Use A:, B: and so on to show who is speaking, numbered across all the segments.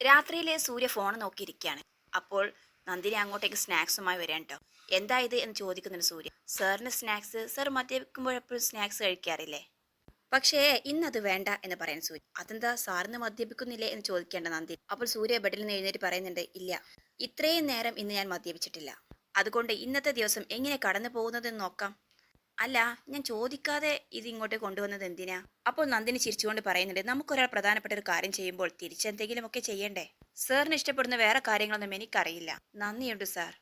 A: രാത്രിയിൽ സൂര്യ ഫോൺ നോക്കിയിരിക്കുകയാണ്. അപ്പോൾ നന്ദിനി അങ്ങോട്ടേക്ക് സ്നാക്സുമായി വരാൻ കേട്ടോ എന്താ ഇത് എന്ന് ചോദിക്കുന്നുണ്ട് സൂര്യ. സാറിന് സ്നാക്സ് സാർ മദ്യപിക്കുമ്പോഴെപ്പോഴും സ്നാക്സ് കഴിക്കാറില്ലേ? പക്ഷേ ഇന്നത് വേണ്ട എന്ന് പറയാൻ സൂര്യ. അതെന്താ സാറിന് മദ്യപിക്കുന്നില്ലേ എന്ന് ചോദിക്കേണ്ട നന്ദിനി അപ്പോൾ സൂര്യ ബെഡിൽ നിന്ന് എഴുന്നേറ്റ് പറയുന്നുണ്ട് ഇല്ല. ഇത്രയും നേരം ഇന്ന് ഞാൻ മദ്യപിച്ചിട്ടില്ല. അതുകൊണ്ട് ഇന്നത്തെ ദിവസം എങ്ങനെ കടന്നു പോകുന്നതെന്ന് നോക്കാം. അല്ല ഞാൻ ചോദിക്കാതെ ഇത് ഇങ്ങോട്ട് കൊണ്ടുവന്നത് എന്തിനാ? അപ്പോൾ നന്ദിനി ചിരിച്ചുകൊണ്ട് പറയുന്നുണ്ട് നമുക്കൊരാൾ പ്രധാനപ്പെട്ട ഒരു കാര്യം ചെയ്യുമ്പോൾ തിരിച്ചെന്തെങ്കിലുമൊക്കെ ചെയ്യണ്ടേ? സാറിന് ഇഷ്ടപ്പെടുന്ന വേറെ കാര്യങ്ങളൊന്നും എനിക്കറിയില്ല. നന്ദിയുണ്ട് സാർ.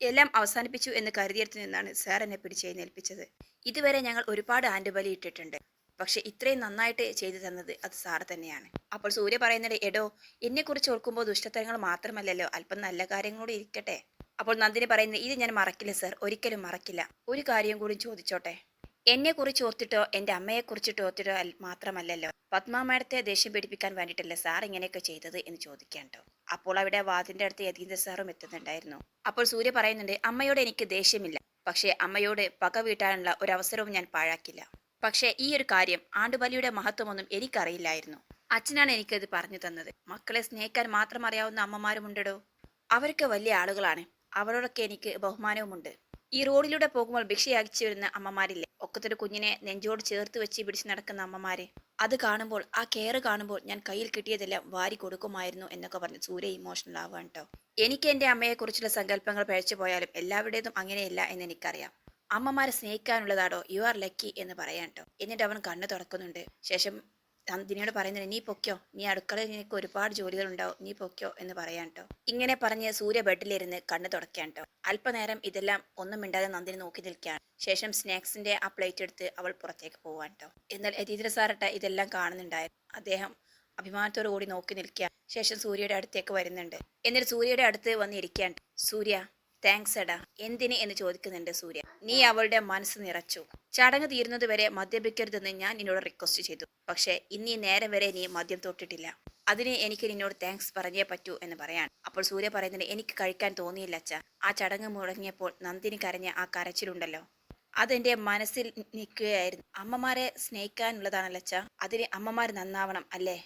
A: എല്ലാം അവസാനിപ്പിച്ചു എന്ന് കരുതിയെടുത്ത് നിന്നാണ് സാർ എന്നെ പിടിച്ചെഴുന്നേൽപ്പിച്ചത് ഇതുവരെ ഞങ്ങൾ ഒരുപാട് ആൻഡുബലി ഇട്ടിട്ടുണ്ട്. പക്ഷെ ഇത്രയും നന്നായിട്ട് ചെയ്തു തന്നത് അത് സാറ് തന്നെയാണ്. അപ്പോൾ സൂര്യ പറയുന്നത് എടോ എന്നെക്കുറിച്ച് ഓർക്കുമ്പോൾ ദുഷ്ടത്തരങ്ങൾ മാത്രമല്ലല്ലോ. അല്പം നല്ല കാര്യങ്ങളോട് ഇരിക്കട്ടെ. അപ്പോൾ നന്ദിനി പറയുന്നത് ഇത് ഞാൻ മറക്കില്ല സർ ഒരിക്കലും മറക്കില്ല. ഒരു കാര്യം കൂടി ചോദിച്ചോട്ടെ? എന്നെ കുറിച്ച് ഓർത്തിട്ടോ എന്റെ അമ്മയെ കുറിച്ചിട്ട് ഓർത്തിട്ടോ മാത്രമല്ലല്ലോ. പത്മ മാഡത്തെ ദേഷ്യം പിടിപ്പിക്കാൻ വേണ്ടിയിട്ടല്ലേ സാർ ഇങ്ങനെയൊക്കെ ചെയ്തത് എന്ന് ചോദിക്കാണ്ടോ അപ്പോൾ അവിടെ വാതിന്റെ അടുത്ത് യതീന്ദ്ര സാറും എത്തുന്നുണ്ടായിരുന്നു. അപ്പോൾ സൂര്യ പറയുന്നുണ്ട് അമ്മയോട് എനിക്ക് ദേഷ്യമില്ല. പക്ഷേ അമ്മയോട് പക വീട്ടാനുള്ള ഒരു അവസരവും ഞാൻ പാഴാക്കില്ല. പക്ഷേ ഈ ഒരു കാര്യം ആണ്ടുബലിയുടെ മഹത്വമൊന്നും എനിക്കറിയില്ലായിരുന്നു. അച്ഛനാണ് എനിക്കത് പറഞ്ഞു തന്നത്. മക്കളെ സ്നേഹിക്കാൻ മാത്രം അറിയാവുന്ന അമ്മമാരുമുണ്ടടോ? അവരൊക്കെ വലിയ ആളുകളാണ്. അവരോടൊക്കെ എനിക്ക് ബഹുമാനവുമുണ്ട്. ഈ റോഡിലൂടെ പോകുമ്പോൾ ഭിക്ഷ യാചിച്ചു വരുന്ന അമ്മമാരില്ലേ? ഒക്കത്തൊരു കുഞ്ഞിനെ നെഞ്ചോട് ചേർത്ത് വെച്ച് പിടിച്ച് നടക്കുന്ന അമ്മമാരെ. അത് കാണുമ്പോൾ ആ കെയർ കാണുമ്പോൾ ഞാൻ കയ്യിൽ കിട്ടിയതെല്ലാം വാരി കൊടുക്കുമായിരുന്നു എന്നൊക്കെ പറഞ്ഞ് സൂര്യ ഇമോഷണൽ ആവാൻ കേട്ടോ എനിക്ക് എന്റെ അമ്മയെക്കുറിച്ചുള്ള സങ്കല്പങ്ങൾ പഴച്ചു പോയാലും എല്ലാവരുടേതും അങ്ങനെയല്ല എന്ന് എനിക്കറിയാം. അമ്മമാരെ സ്നേഹിക്കാനുള്ളതാടോ യു ആർ ലക്കി എന്ന് പറയാൻ കേട്ടോ എന്നിട്ട് അവൻ കണ്ണു തുറക്കുന്നുണ്ട്. ശേഷം നന്ദിനിയോട് പറയുന്നത് നീ പൊക്കോ നീ അടുക്കളയിൽ നിനക്ക് ഒരുപാട് ജോലികൾ ഉണ്ടാവും. നീ പൊക്കോ എന്ന് പറയാൻ കേട്ടോ ഇങ്ങനെ പറഞ്ഞ് സൂര്യ ബെഡിലിരുന്ന് കണ്ണു തുടക്കാൻ കേട്ടോ അല്പനേരം ഇതെല്ലാം ഒന്നും മിണ്ടാതെ നന്ദിനി നോക്കി നിൽക്കുകയാണ്. ശേഷം സ്നാക്സിന്റെ ആ പ്ലേറ്റ് എടുത്ത് അവൾ പുറത്തേക്ക് പോവാൻ കേട്ടോ എന്നാൽ യതീന്ദ്ര സാറട്ട ഇതെല്ലാം കാണുന്നുണ്ടായിരുന്നു. അദ്ദേഹം അഭിമാനത്തോടു കൂടി നോക്കി നിൽക്കുക ശേഷം സൂര്യയുടെ അടുത്തേക്ക് വരുന്നുണ്ട്. എന്നിട്ട് സൂര്യയുടെ അടുത്ത് വന്നിരിക്കാൻ സൂര്യ താങ്ക്സ് എടാ. എന്തിന് എന്ന് ചോദിക്കുന്നുണ്ട് സൂര്യ. നീ അവളുടെ മനസ്സ് നിറച്ചു. ചടങ്ങ് തീരുന്നതുവരെ മദ്യപിക്കരുതെന്ന് ഞാൻ നിന്നോട് റിക്വസ്റ്റ് ചെയ്തു. പക്ഷേ ഇന്നി നേരം വരെ നീ മദ്യം തൊട്ടിട്ടില്ല. അതിന് എനിക്ക് നിന്നോട് താങ്ക്സ് പറഞ്ഞേ പറ്റൂ എന്ന് പറയാൻ അപ്പോൾ സൂര്യ പറയുന്നത് എനിക്ക് കഴിക്കാൻ തോന്നിയില്ല അച്ഛ. ആ ചടങ്ങ് മുടങ്ങിയപ്പോൾ നന്ദിനി കരഞ്ഞ ആ കരച്ചിലുണ്ടല്ലോ. അതെന്റെ മനസ്സിൽ നിൽക്കുകയായിരുന്നു. അമ്മമാരെ സ്നേഹിക്കാനുള്ളതാണല്ലോ അച്ഛ. അതിന് അമ്മമാർ നന്നാവണം അല്ലേ?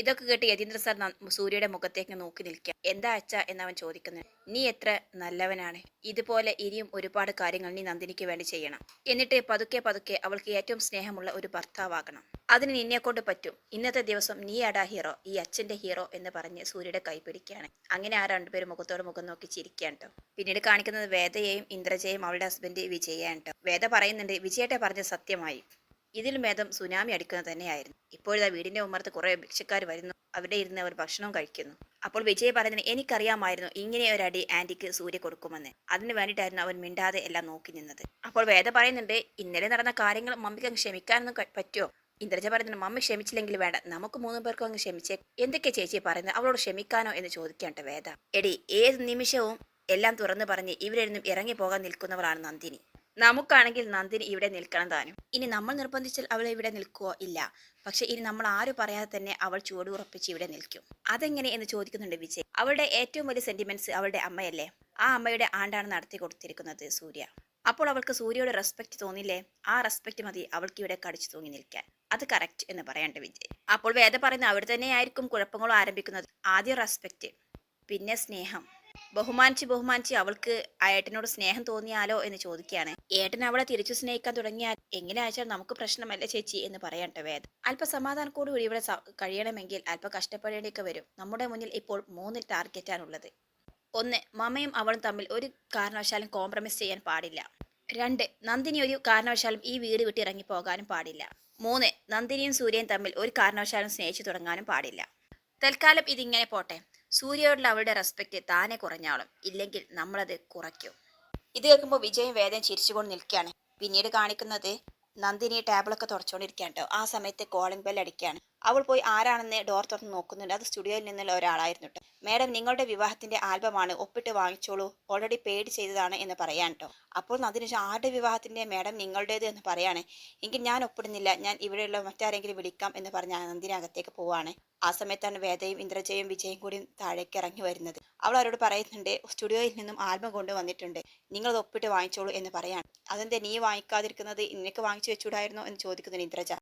A: ഇതൊക്കെ കേട്ട് യതീന്ദ്ര സാർ സൂര്യയുടെ മുഖത്തേക്ക് നോക്കി നിൽക്കുക എന്താ അച്ഛ? എന്നവൻ ചോദിക്കുന്നത് നീ എത്ര നല്ലവനാണ്. ഇതുപോലെ ഇനിയും ഒരുപാട് കാര്യങ്ങൾ നീ നന്ദിനിക്ക് വേണ്ടി ചെയ്യണം. എന്നിട്ട് പതുക്കെ പതുക്കെ അവൾക്ക് ഏറ്റവും സ്നേഹമുള്ള ഒരു ഭർത്താവാകണം. അതിന് നിന്നെ കൊണ്ട് പറ്റും. ഇന്നത്തെ ദിവസം നീ അടാ ഹീറോ. ഈ അച്ഛന്റെ ഹീറോ എന്ന് പറഞ്ഞ് സൂര്യയുടെ കൈ പിടിക്കുകയാണ് അങ്ങനെ ആ രണ്ടുപേരും മുഖത്തോട് മുഖം നോക്കി ചിരിക്കുകയാണ് കേട്ടോ പിന്നീട് കാണിക്കുന്നത് വേദയെയും ഇന്ദ്രജയും അവളുടെ ഹസ്ബൻഡ് വിജയാണ് കേട്ടോ വേദ പറയുന്നുണ്ട് വിജയേട്ടെ പറഞ്ഞ സത്യമായി. ഇതിലും ഭേദം സുനാമി അടിക്കുന്നത് തന്നെയായിരുന്നു. ഇപ്പോഴത്തെ വീടിന്റെ ഉമ്മർത്ത് കുറെ ഭിക്ഷക്കാർ വരുന്നു. അവിടെ ഇരുന്ന് അവർ ഭക്ഷണം കഴിക്കുന്നു. അപ്പോൾ വിജയ് പറയുന്നത് എനിക്കറിയാമായിരുന്നു ഇങ്ങനെ അടി ആന്റിക്ക് സൂര്യ കൊടുക്കുമെന്ന്. അതിന് വേണ്ടിയിട്ടായിരുന്നു അവൻ മിണ്ടാതെ എല്ലാം നോക്കി നിന്നത്. അപ്പോൾ വേദ പറയുന്നുണ്ട് ഇന്നലെ നടന്ന കാര്യങ്ങൾ മമ്മിക്ക് അങ്ങ് ക്ഷമിക്കാനൊന്നും പറ്റുമോ? ഇന്ദ്രജ പറയുന്നുണ്ട് മമ്മി ക്ഷമിച്ചില്ലെങ്കിൽ വേണ്ട. നമുക്ക് മൂന്ന് പേർക്കും അങ്ങ് ക്ഷമിച്ച്. എന്തൊക്കെ ചേച്ചി പറയുന്നത്? അവളോട് ക്ഷമിക്കാനോ? എന്ന് ചോദിക്കാണ്ട് വേദ. എടി ഏത് നിമിഷവും എല്ലാം തുറന്നു പറഞ്ഞ് ഇവരെന്നും ഇറങ്ങി പോകാൻ നിൽക്കുന്നവളാണ് നന്ദിനി. നമുക്കാണെങ്കിൽ നന്ദിനി ഇവിടെ നിൽക്കണം താനും. ഇനി നമ്മൾ നിർബന്ധിച്ചാൽ അവൾ ഇവിടെ നിൽക്കുവോ? ഇല്ല. പക്ഷെ ഇനി നമ്മൾ ആരും പറയാതെ തന്നെ അവൾ ചുവട് ഉറപ്പിച്ച് ഇവിടെ നിൽക്കും. അതെങ്ങനെ എന്ന് ചോദിക്കുന്നുണ്ട് വിജയ്. അവളുടെ ഏറ്റവും വലിയ സെന്റിമെന്റ്സ് അവളുടെ അമ്മയല്ലേ? ആ അമ്മയുടെ ആണ്ടാണ് നടത്തി കൊടുത്തിരിക്കുന്നത് സൂര്യ. അപ്പോൾ അവൾക്ക് സൂര്യയുടെ റെസ്പെക്ട് തോന്നില്ലേ? ആ റെസ്പെക്ട് മതി അവൾക്ക് ഇവിടെ കടിച്ചു തൂങ്ങി നിൽക്കാൻ. അത് കറക്റ്റ് എന്ന് പറയണ്ട വിജയ്. അപ്പോൾ വേദ പറയുന്ന അവിടെ തന്നെയായിരിക്കും കുഴപ്പങ്ങളും ആരംഭിക്കുന്നത്. ആദ്യം റെസ്പെക്റ്റ് പിന്നെ സ്നേഹം. ബഹുമാനിച്ച് ബഹുമാനിച്ച് അവൾക്ക് ഏട്ടനോട് സ്നേഹം തോന്നിയാലോ എന്ന് ചോദിക്കുകയാണ്. ഏട്ടൻ അവളെ തിരിച്ചു സ്നേഹിക്കാൻ തുടങ്ങിയാൽ എങ്ങനെ അയച്ചാൽ നമുക്ക് പ്രശ്നമല്ല ചേച്ചി എന്ന് പറയട്ടെ വേദ. അല്പ സമാധാനത്തോടു കൂടി ഇവിടെ കഴിയണമെങ്കിൽ അല്പ കഷ്ടപ്പെടേണ്ടിയൊക്കെ വരും. നമ്മുടെ മുന്നിൽ ഇപ്പോൾ മൂന്ന് ടാർഗറ്റാണുള്ളത്. ഒന്ന് മമയും അവളും തമ്മിൽ ഒരു കാരണവശാലും കോംപ്രമൈസ് ചെയ്യാൻ പാടില്ല. രണ്ട് നന്ദിനി ഒരു കാരണവശാലും ഈ വീട് വിട്ട് ഇറങ്ങി പോകാനും പാടില്ല. മൂന്ന് നന്ദിനിയും സൂര്യയും തമ്മിൽ ഒരു കാരണവശാലും സ്നേഹിച്ചു തുടങ്ങാനും പാടില്ല. തൽക്കാലം ഇതിങ്ങനെ പോട്ടെ. സൂര്യയോടുള്ള അവളുടെ റെസ്പെക്റ്റ് താനെ കുറഞ്ഞാളും ഇല്ലെങ്കിൽ നമ്മളത് കുറയ്ക്കും. ഇത് കേൾക്കുമ്പോൾ വിജയും വേദന ചിരിച്ചുകൊണ്ട് നിൽക്കുകയാണ്. പിന്നീട് കാണിക്കുന്നത് നന്ദിനി ടേബിളൊക്കെ തുറച്ചുകൊണ്ടിരിക്കുകയാണ് കേട്ടോ. ആ സമയത്ത് കോളിംഗ് ബെൽ അടിക്കുകയാണ്. അവൾ പോയി ആരാണെന്ന് ഡോർ തുറന്ന് നോക്കുന്നുണ്ട്. അത് സ്റ്റുഡിയോയിൽ നിന്നുള്ള ഒരാളായിരുന്നു മാഡം നിങ്ങളുടെ വിവാഹത്തിന്റെ ആൽബമാണ് ഒപ്പിട്ട് വാങ്ങിച്ചോളൂ. ഓൾറെഡി പേയ്ഡ് ചെയ്തതാണ് എന്ന് പറയാൻ കേട്ടോ അപ്പോൾ അതിനുശേഷം ആരുടെ വിവാഹത്തിന്റെ മാഡം നിങ്ങളുടേത് എന്ന് പറയാണ്. എങ്കിൽ ഞാൻ ഒപ്പിടുന്നില്ല. ഞാൻ ഇവിടെയുള്ള മറ്റാരെങ്കിലും വിളിക്കാം എന്ന് പറഞ്ഞ് അനന്തിനകത്തേക്ക് പോവാണ്. ആ സമയത്താണ് വേദയും ഇന്ദ്രജയും വിജയും കൂടി താഴേക്ക് ഇറങ്ങി വരുന്നത്. അവൾ അവരോട് പറയുന്നുണ്ട് സ്റ്റുഡിയോയിൽ നിന്നും ആൽബം കൊണ്ടുവന്നിട്ടുണ്ട്. നിങ്ങൾ അത് ഒപ്പിട്ട് വാങ്ങിച്ചോളൂ എന്ന് പറയാണ്. അതെന്താ നീ വാങ്ങിക്കാതിരിക്കുന്നത്? നിനക്ക് വാങ്ങിച്ചു വെച്ചൂടായിരുന്നോ? എന്ന് ചോദിക്കുന്നുണ്ട് ഇന്ദ്രജ.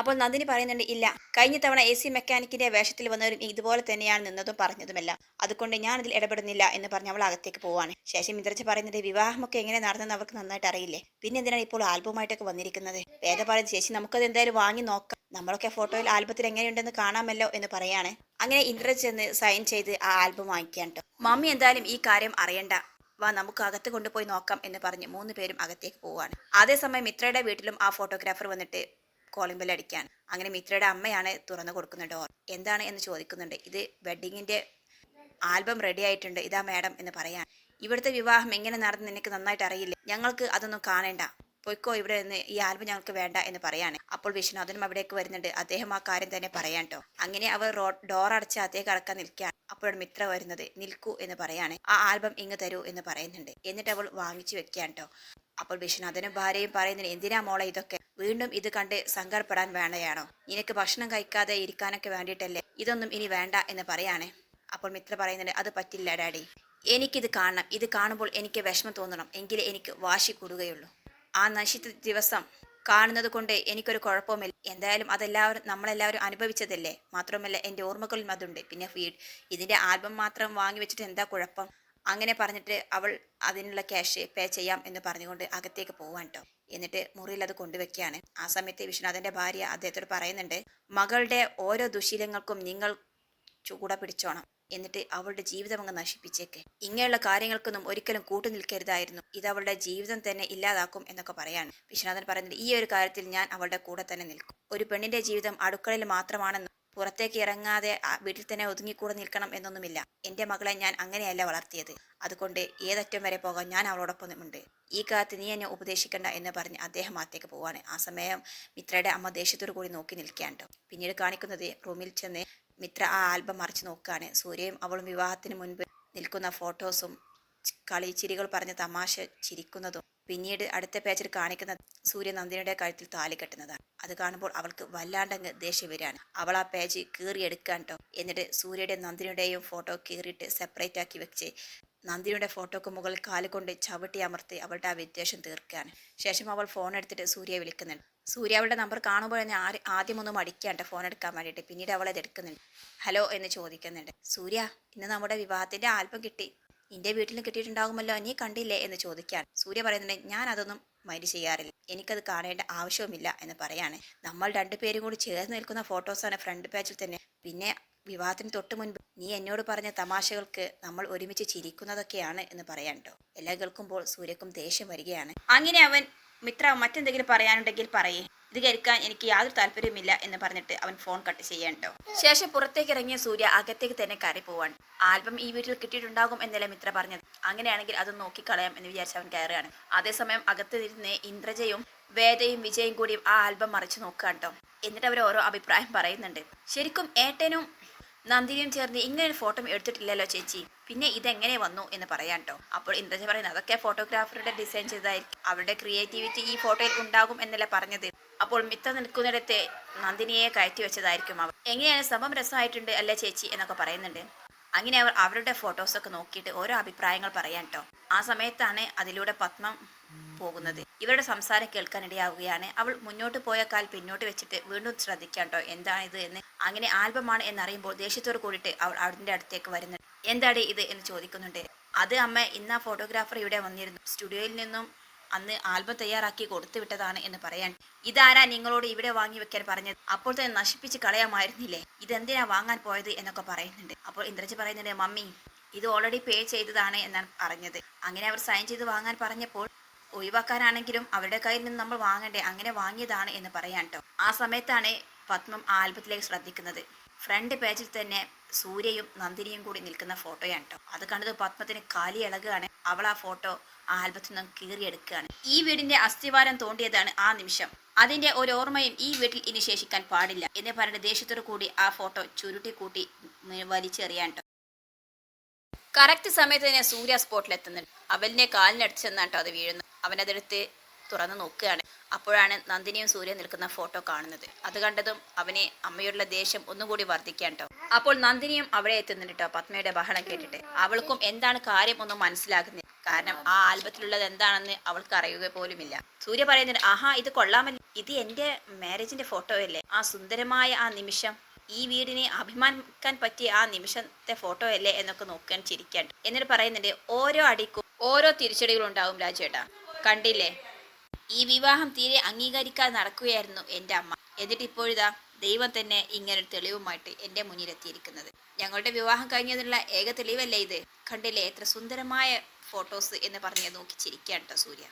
A: അപ്പോൾ നന്ദിനി പറയുന്നുണ്ട് ഇല്ല കഴിഞ്ഞ തവണ എ സി മെക്കാനിക്കിന്റെ വേഷത്തിൽ വന്നവരും ഇതുപോലെ തന്നെയാണ് നിന്നതും പറഞ്ഞതുമല്ല. അതുകൊണ്ട് ഞാൻ അതിൽ ഇടപെടുന്നില്ല എന്ന് പറഞ്ഞ് അവൾ അകത്തേക്ക് പോവാണ്. ശേഷം ഇന്ദ്രജ പറയുന്നത് വിവാഹമൊക്കെ എങ്ങനെ നടന്നെന്ന് അവർക്ക് നന്നായിട്ട് അറിയില്ലേ പിന്നെ എന്തിനാണ് ഇപ്പോൾ ആൽബമായിട്ടൊക്കെ വന്നിരിക്കുന്നത്? വേദ പറയുന്നത് ചേച്ചി നമുക്കത് എന്തായാലും വാങ്ങി നോക്കാം. നമ്മളൊക്കെ ഫോട്ടോയിൽ ആൽബത്തിൽ എങ്ങനെയുണ്ടെന്ന് കാണാമല്ലോ എന്ന് പറയാണ്. അങ്ങനെ ഇന്ദ്രജ് ചെന്ന് സൈൻ ചെയ്ത് ആ ആൽബം വാങ്ങിക്കാൻ കേട്ടോ. മമ്മി എന്തായാലും ഈ കാര്യം അറിയണ്ട. വാ നമുക്ക് അകത്ത് കൊണ്ടുപോയി നോക്കാം എന്ന് പറഞ്ഞ് മൂന്ന് പേരും അകത്തേക്ക് പോവാണ്. അതേസമയം മിത്രയുടെ വീട്ടിലും ആ ഫോട്ടോഗ്രാഫർ വന്നിട്ട് കോളിംഗ് ബെൽ അടിക്കാൻ. അങ്ങനെ മിത്രയുടെ അമ്മയാണ് തുറന്നു കൊടുക്കുന്ന ഡോർ എന്താണ് എന്ന് ചോദിക്കുന്നുണ്ട്. ഇത് വെഡിങ്ങിന്റെ ആൽബം റെഡി ആയിട്ടുണ്ട്. ഇതാ മാഡം എന്ന് പറയാൻ. ഇവിടുത്തെ വിവാഹം എങ്ങനെ നടന്നു നിനക്ക് നന്നായിട്ട് അറിയില്ല? ഞങ്ങൾക്ക് അതൊന്നും കാണേണ്ട. പൊയ്ക്കോ ഇവിടെ നിന്ന് ഈ ആൽബം ഞങ്ങൾക്ക് വേണ്ട എന്ന് പറയാണ്. അപ്പോൾ വിഷ്ണുനാഥനും അവിടേക്ക് വരുന്നുണ്ട്. അദ്ദേഹം ആ കാര്യം തന്നെ പറയാൻ കേട്ടോ അങ്ങനെ അവർ ഡോർ അടച്ച് അദ്ദേഹം കടക്കാൻ നിൽക്കുകയാണ്. അപ്പോഴാണ് മിത്ര വരുന്നത്. നിൽക്കൂ എന്ന് പറയാണ്. ആ ആൽബം ഇങ്ങ് തരൂ എന്ന് പറയുന്നുണ്ട്. എന്നിട്ട് അവൾ വാങ്ങിച്ചു വെക്കാൻ കേട്ടോ അപ്പോൾ വിശ്വനാഥനും ഭാര്യയും പറയുന്നത് എന്തിനാ മോളെ ഇതൊക്കെ? വീണ്ടും ഇത് കണ്ട് സങ്കടപ്പെടാൻ വേണ്ടയാണോ? നിനക്ക് ഭക്ഷണം കഴിക്കാതെ ഇരിക്കാനൊക്കെ വേണ്ടിയിട്ടല്ലേ? ഇതൊന്നും ഇനി വേണ്ട എന്ന് പറയാണേ. അപ്പോൾ മിത്ര പറയുന്നുണ്ട് അത് പറ്റില്ല ഡാഡി. എനിക്കിത് കാണണം. ഇത് കാണുമ്പോൾ എനിക്ക് വിഷമം തോന്നണം. എങ്കിലേ എനിക്ക് വാശി കൂടുകയുള്ളൂ. ആ നശിച്ച ദിവസം കാണുന്നത് കൊണ്ട് എനിക്കൊരു കുഴപ്പമില്ല എന്തായാലും അതെല്ലാവരും നമ്മളെല്ലാവരും അനുഭവിച്ചതല്ലേ? മാത്രമല്ല എന്റെ ഓർമ്മകളിലും അതുണ്ട്. പിന്നെ ഫീഡ് ഇതിന്റെ ആൽബം മാത്രം വാങ്ങി വെച്ചിട്ട് എന്താ കുഴപ്പം? അങ്ങനെ പറഞ്ഞിട്ട് അവൾ അതിനുള്ള ക്യാഷ് പേ ചെയ്യാം എന്ന് പറഞ്ഞുകൊണ്ട് അകത്തേക്ക് പോവാൻ കേട്ടോ എന്നിട്ട് മുറിയിൽ അത് കൊണ്ടുവയ്ക്കുകയാണ്. ആ സമയത്ത് വിശ്വനാഥന്റെ ഭാര്യ അദ്ദേഹത്തോട് പറയുന്നുണ്ട് മകളുടെ ഓരോ ദുശീലങ്ങൾക്കും നിങ്ങൾ ചൂട പിടിച്ചോണം. എന്നിട്ട് അവളുടെ ജീവിതം അങ്ങ് നശിപ്പിച്ചേക്ക്. ഇങ്ങനെയുള്ള കാര്യങ്ങൾക്കൊന്നും ഒരിക്കലും കൂട്ടു നിൽക്കരുതായിരുന്നു. ഇത് അവളുടെ ജീവിതം തന്നെ ഇല്ലാതാക്കും എന്നൊക്കെ പറയാണ്. വിശ്വനാഥൻ പറയുന്നത് ഈ ഒരു കാര്യത്തിൽ ഞാൻ അവളുടെ കൂടെ തന്നെ നിൽക്കും. ഒരു പെണ്ണിന്റെ ജീവിതം അടുക്കളയിൽ മാത്രമാണെന്നും പുറത്തേക്ക് ഇറങ്ങാതെ വീട്ടിൽ തന്നെ ഒതുങ്ങിക്കൂടെ നിൽക്കണം എന്നൊന്നുമില്ല. എന്റെ മകളെ ഞാൻ അങ്ങനെയല്ല വളർത്തിയത്. അതുകൊണ്ട് ഏതറ്റം വരെ പോകാൻ ഞാൻ അവളോടൊപ്പം അവളോടൊപ്പമുണ്ട്. ഈ കാലത്ത് നീ എന്നെ ഉപദേശിക്കണ്ട എന്ന് പറഞ്ഞ് അദ്ദേഹം അകത്തേക്ക് പോവാണ്. ആ സമയം മിത്രയുടെ അമ്മ ദേഷ്യത്തോടു കൂടി നോക്കി നിൽക്കുകയാണ് പിന്നീട് കാണിക്കുന്നത് റൂമിൽ ചെന്ന് മിത്ര ആ ആൽബം മറിച്ച് നോക്കുകയാണ്. സൂര്യയും അവളും വിവാഹത്തിന് മുൻപ് നിൽക്കുന്ന ഫോട്ടോസും കളിച്ചിരികൾ കളി പറഞ്ഞ് തമാശ ചിരിക്കുന്നതും പിന്നീട് അടുത്ത പേജിൽ കാണിക്കുന്ന സൂര്യ നന്ദിനിയുടെ കഴുത്തിൽ താലി കെട്ടുന്നതാണ്. അത് കാണുമ്പോൾ അവൾക്ക് വല്ലാണ്ടങ്ങ് ദേഷ്യം വരികയാണ്. അവൾ ആ പേജ് കീറിയെടുക്കാൻ കേട്ടോ എന്നിട്ട് സൂര്യയുടെ നന്ദിനിയുടെയും ഫോട്ടോ കീറിയിട്ട് സെപ്പറേറ്റ് ആക്കി വെച്ച് നന്ദിനിയുടെ ഫോട്ടോക്ക് മുകളിൽ കാലുകൊണ്ട് ചവിട്ടി അമർത്തി അവളുടെ ആ വിദ്വേഷം തീർക്കുകയാണ്. ശേഷം അവൾ ഫോൺ എടുത്തിട്ട് സൂര്യയെ വിളിക്കുന്നുണ്ട്. സൂര്യ അവളുടെ നമ്പർ കാണുമ്പോൾ തന്നെ ആര് ആദ്യം ഒന്ന് മടിക്കാണ്ട് ഫോൺ എടുക്കാൻ വേണ്ടിയിട്ട് പിന്നീട് അവൾ അത് എടുക്കുന്നുണ്ട്. ഹലോ എന്ന് ചോദിക്കുന്നുണ്ട്. സൂര്യ ഇന്ന് നമ്മുടെ വിവാഹത്തിന്റെ ആൽബം കിട്ടി. നിന്റെ വീട്ടിലും കിട്ടിയിട്ടുണ്ടാകുമല്ലോ നീ കണ്ടില്ലേ എന്ന് ചോദിക്കാൻ സൂര്യ പറയുന്നുണ്ട് ഞാൻ അതൊന്നും മൈൻഡ് ചെയ്യാറില്ല. എനിക്കത് കാണേണ്ട ആവശ്യവുമില്ല എന്ന് പറയാണ്. നമ്മൾ രണ്ടുപേരും കൂടി ചേർന്ന് നിൽക്കുന്ന ഫോട്ടോസാണ് ഫ്രണ്ട് പേജിൽ തന്നെ. പിന്നെ വിവാഹത്തിന് തൊട്ട് മുൻപ് നീ എന്നോട് പറഞ്ഞ തമാശകൾക്ക് നമ്മൾ ഒരുമിച്ച് ചിരിക്കുന്നതൊക്കെയാണ് എന്ന് പറയാൻ കേട്ടോ എല്ലാം കേൾക്കുമ്പോൾ സൂര്യക്കും ദേഷ്യം വരികയാണ്. അങ്ങനെ അവൻ മിത്ര മറ്റെന്തെങ്കിലും പറയാനുണ്ടെങ്കിൽ പറയേ. ഇത് കേൾക്കാൻ എനിക്ക് യാതൊരു താല്പര്യവുമില്ല എന്ന് പറഞ്ഞിട്ട് അവൻ ഫോൺ കട്ട് ചെയ്യണ്ടോ ശേഷം പുറത്തേക്ക് ഇറങ്ങിയ സൂര്യ അകത്തേക്ക് തന്നെ കയറി പോവാണ്. ആൽബം ഈ വീട്ടിൽ കിട്ടിയിട്ടുണ്ടാകും എന്നല്ല മിത്ര പറഞ്ഞത്. അങ്ങനെയാണെങ്കിൽ അത് നോക്കിക്കളയാം എന്ന് വിചാരിച്ച് അവൻ കയറുകയാണ്. അതേസമയം അകത്ത് ഇരുന്ന് ഇന്ദ്രജയും വേദയും വിജയും കൂടി ആ ആൽബം മറിച്ച് നോക്കുക കേട്ടോ എന്നിട്ട് അവർ ഓരോ അഭിപ്രായം പറയുന്നുണ്ട്. ശരിക്കും ഏട്ടനും നന്ദിനിയും ചേർന്ന് ഇങ്ങനെ ഒരു ഫോട്ടോ എടുത്തിട്ടില്ലല്ലോ ചേച്ചി. പിന്നെ ഇതെങ്ങനെ വന്നു എന്ന് പറയാട്ടോ കേട്ടോ അപ്പോൾ ഇന്ദ്രജ പറയുന്നത് അതൊക്കെ ഫോട്ടോഗ്രാഫറുടെ ഡിസൈൻ ചെയ്തതായിരിക്കും. അവരുടെ ക്രിയേറ്റിവിറ്റി ഈ ഫോട്ടോയിൽ ഉണ്ടാകും എന്നല്ല പറഞ്ഞത്. അപ്പോൾ മിത്ത നിൽക്കുന്നിടത്തെ നന്ദിനിയെ കയറ്റി വെച്ചതായിരിക്കും അവർ. എങ്ങനെയാണ് സംഭവം രസമായിട്ടുണ്ട് അല്ലേ ചേച്ചി എന്നൊക്കെ പറയുന്നുണ്ട്. അങ്ങനെ അവർ അവരുടെ ഫോട്ടോസൊക്കെ നോക്കിയിട്ട് ഓരോ അഭിപ്രായങ്ങൾ പറയാൻ കേട്ടോ ആ സമയത്താണ് അതിലൂടെ പത്മം പോകുന്നത്. ഇവരുടെ സംസാരം കേൾക്കാൻ കേൾക്കാനിടയാവുകയാണ്. അവൾ മുന്നോട്ട് പോയ കാൽ പിന്നോട്ട് വെച്ചിട്ട് വീണ്ടും ശ്രദ്ധിക്കാം കേട്ടോ എന്താണിത് എന്ന് അങ്ങനെ ആൽബമാണ് എന്നറിയുമ്പോൾ ദേഷ്യത്തോട് കൂടിയിട്ട് അവൾ അവരുടെ അടുത്തേക്ക് വരുന്നുണ്ട് എന്താണ് ഇത് എന്ന് ചോദിക്കുന്നുണ്ട്. അത് അമ്മ ഇന്ന് ആ ഫോട്ടോഗ്രാഫർ ഇവിടെ വന്നിരുന്നു. സ്റ്റുഡിയോയിൽ നിന്നും അന്ന് ആൽബം തയ്യാറാക്കി കൊടുത്തു വിട്ടതാണ് എന്ന് പറയാൻ. ഇതാരാ നിങ്ങളോട് ഇവിടെ വാങ്ങി വെക്കാൻ പറഞ്ഞത്? അപ്പോൾ തന്നെ നശിപ്പിച്ച് കളയാമായിരുന്നില്ലേ? ഇതെന്തിനാ വാങ്ങാൻ പോയത് എന്നൊക്കെ പറയുന്നുണ്ട്. അപ്പോൾ ഇന്ദ്രജി പറയുന്നുണ്ട് മമ്മി ഇത് ഓൾറെഡി പേ ചെയ്തതാണ് എന്നാണ് പറഞ്ഞത്. അങ്ങനെ അവർ സൈൻ ചെയ്ത് വാങ്ങാൻ പറഞ്ഞപ്പോൾ ഒഴിവാക്കാനാണെങ്കിലും അവരുടെ കയ്യിൽ നിന്ന് നമ്മൾ വാങ്ങണ്ടേ? അങ്ങനെ വാങ്ങിയതാണ് എന്ന് പറയാൻ കേട്ടോ ആ സമയത്താണ് പത്മം ആൽബത്തിലേക്ക് ശ്രദ്ധിക്കുന്നത്. ഫ്രണ്ട് പേജിൽ തന്നെ സൂര്യയും നന്ദിനിയും കൂടി നിൽക്കുന്ന ഫോട്ടോയാണ് കേട്ടോ അത് കണ്ടത് പത്മത്തിന് കാലി ഇളകുകയാണ് അവൾ ആ ഫോട്ടോ ആ ആൽബത്തിൽ നിന്ന് കീറിയെടുക്കുകയാണ്. ഈ വീടിന്റെ അസ്ഥിവാരം തോണ്ടിയതാണ് ആ നിമിഷം. അതിന്റെ ഒരു ഓർമ്മയും ഈ വീട്ടിൽ ഇനി ശേഷിക്കാൻ പാടില്ല എന്ന് പറഞ്ഞ ദേഷ്യത്തോടു കൂടി ആ ഫോട്ടോ ചുരുട്ടി കൂട്ടി ഉം, വലിച്ചെറിയാൻ കറക്റ്റ് സമയത്ത് തന്നെ സൂര്യ സ്പോട്ടിൽ എത്തുന്നുണ്ട്. അവലിനെ കാലിനടുത്ത് ചെന്നാട്ടോ അത് വീഴുന്നത്. അവനതെടുത്ത് തുറന്നു നോക്കുകയാണ്. അപ്പോഴാണ് നന്ദിനിയും സൂര്യ നിൽക്കുന്ന ഫോട്ടോ കാണുന്നത്. അത് കണ്ടതും അവനെ അമ്മയോടുള്ള ദേഷ്യം ഒന്നുകൂടി വർദ്ധിക്കാൻ കേട്ടോ അപ്പോൾ നന്ദിനിയും അവിടെ എത്തുന്നുണ്ട് പത്മയുടെ ബഹളം കേട്ടിട്ട്. അവൾക്കും എന്താണ് കാര്യം ഒന്നും മനസ്സിലാകുന്നില്ല. കാരണം ആ ആൽബത്തിലുള്ളത് എന്താണെന്ന് അവൾക്ക് അറിയുക പോലുമില്ല. സൂര്യ പറയുന്നുണ്ട് ആഹാ ഇത് കൊള്ളാമല്ലേ. ഇത് എന്റെ മാരേജിന്റെ ഫോട്ടോ അല്ലേ ആ സുന്ദരമായ ആ നിമിഷം ഈ വീടിനെ അഭിമാനിക്കാൻ പറ്റിയ ആ നിമിഷത്തെ ഫോട്ടോ അല്ലേ എന്നൊക്കെ നോക്കാൻ ചിരിക്കാണ്ട്. എന്നിട്ട് പറയുന്നുണ്ട് ഓരോ അടിക്കും ഓരോ തിരിച്ചടികളും ഉണ്ടാവും രാജേട്ടാ. കണ്ടില്ലേ? ഈ വിവാഹം തീരെ അംഗീകരിക്കാതെ നടക്കുകയായിരുന്നു എന്റെ അമ്മ. എന്നിട്ട് ഇപ്പോഴിതാ ദൈവം തന്നെ ഇങ്ങനൊരു തെളിവുമായിട്ട് എന്റെ മുന്നിലെത്തിയിരിക്കുന്നത്. ഞങ്ങളുടെ വിവാഹം കഴിഞ്ഞതിനുള്ള ഏക തെളിവല്ലേ ഇത്? കണ്ടില്ലേ? എത്ര സുന്ദരമായ ഫോട്ടോസ് എന്ന് പറഞ്ഞ് നോക്കി ചിരിക്കുകയാണ് കേട്ടോ സൂര്യ.